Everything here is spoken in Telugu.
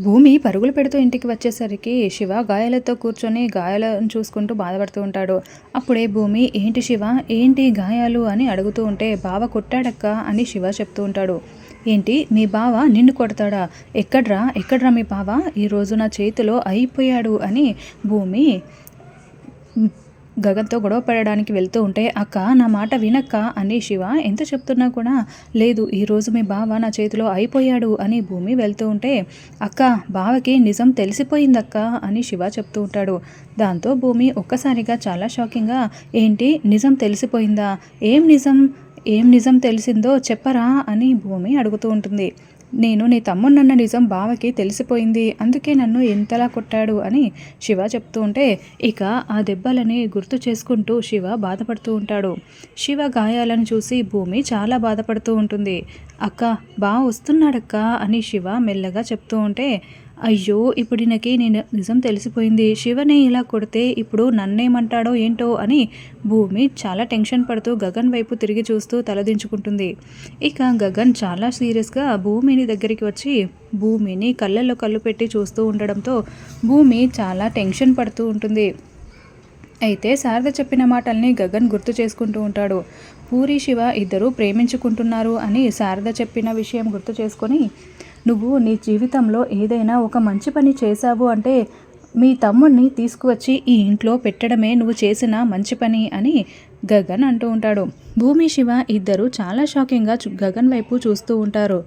భూమి పరుగులు పెడుతూ ఇంటికి వచ్చేసరికి శివ గాయాలతో కూర్చొని గాయాలను చూసుకుంటూ బాధపడుతూ ఉంటాడు. అప్పుడే భూమి ఏంటి శివ? ఏంటి గాయాలు? అని అడుగుతూ ఉంటే బావ కొట్టాడక్క అని శివ చెప్తూ ఉంటాడు. ఏంటి? మీ బావ నిన్ను కొడతాడా? ఎక్కడ్రా? ఎక్కడ్రా మీ బావ? ఈరోజు నా చేతిలో అయిపోయాడు అని భూమి గగన్తో గొడవ పడడానికి వెళ్తూ ఉంటే అక్క నా మాట వినక్క? అని శివ ఎంత చెప్తున్నా కూడా లేదు. ఈరోజు మీ బావ నా చేతిలో అయిపోయాడు అని భూమి వెళ్తూ ఉంటే అక్క బావకి నిజం తెలిసిపోయిందక్క? అని శివ చెప్తూ ఉంటాడు. దాంతో భూమి ఒక్కసారిగా చాలా షాకింగ్గా ఏంటి? నిజం తెలిసిపోయిందా? ఏం నిజం? ఏం నిజం తెలిసిందో చెప్పరా అని భూమి అడుగుతూ ఉంటుంది. నేను నీ తమ్మున్నన్న నిజం బావకి తెలిసిపోయింది. అందుకే నన్ను ఎంతలా కొట్టాడు అని శివ చెప్తూ ఉంటే ఇక ఆ దెబ్బలని గుర్తు చేసుకుంటూ శివ బాధపడుతూ ఉంటాడు. శివ గాయాలను చూసి భూమి చాలా బాధపడుతూ ఉంటుంది. అక్క బా వస్తున్నాడక్క అని శివ మెల్లగా చెప్తూ ఉంటే అయ్యో ఇప్పుడు ఈయనకి నేను నిజం తెలిసిపోయింది. శివని ఇలా కొడితే ఇప్పుడు నన్నేమంటాడో ఏంటో అని భూమి చాలా టెన్షన్ పడుతూ గగన్ వైపు తిరిగి చూస్తూ తలదించుకుంటుంది ఇక గగన్ చాలా సీరియస్గా భూమిని దగ్గరికి వచ్చి భూమిని కళ్ళల్లో కళ్ళు పెట్టి చూస్తూ ఉండడంతో భూమి చాలా టెన్షన్ పడుతూ ఉంటుంది. అయితే శారద చెప్పిన మాటల్ని గగన్ గుర్తు చేసుకుంటూ ఉంటాడు. పూరి శివ ఇద్దరు ప్రేమించుకుంటున్నారు అని శారద చెప్పిన విషయం గుర్తు చేసుకొని నువ్వు నీ జీవితంలో ఏదైనా ఒక మంచి పని చేశావు అంటే మీ తమ్ముడిని తీసుకువచ్చి ఈ ఇంట్లో పెట్టడమే నువ్వు చేసిన మంచి పని అని గగన్ అంటూ ఉంటాడు. భూమి శివ ఇద్దరు చాలా షాకింగ్గా గగన్ వైపు చూస్తూ ఉంటారు.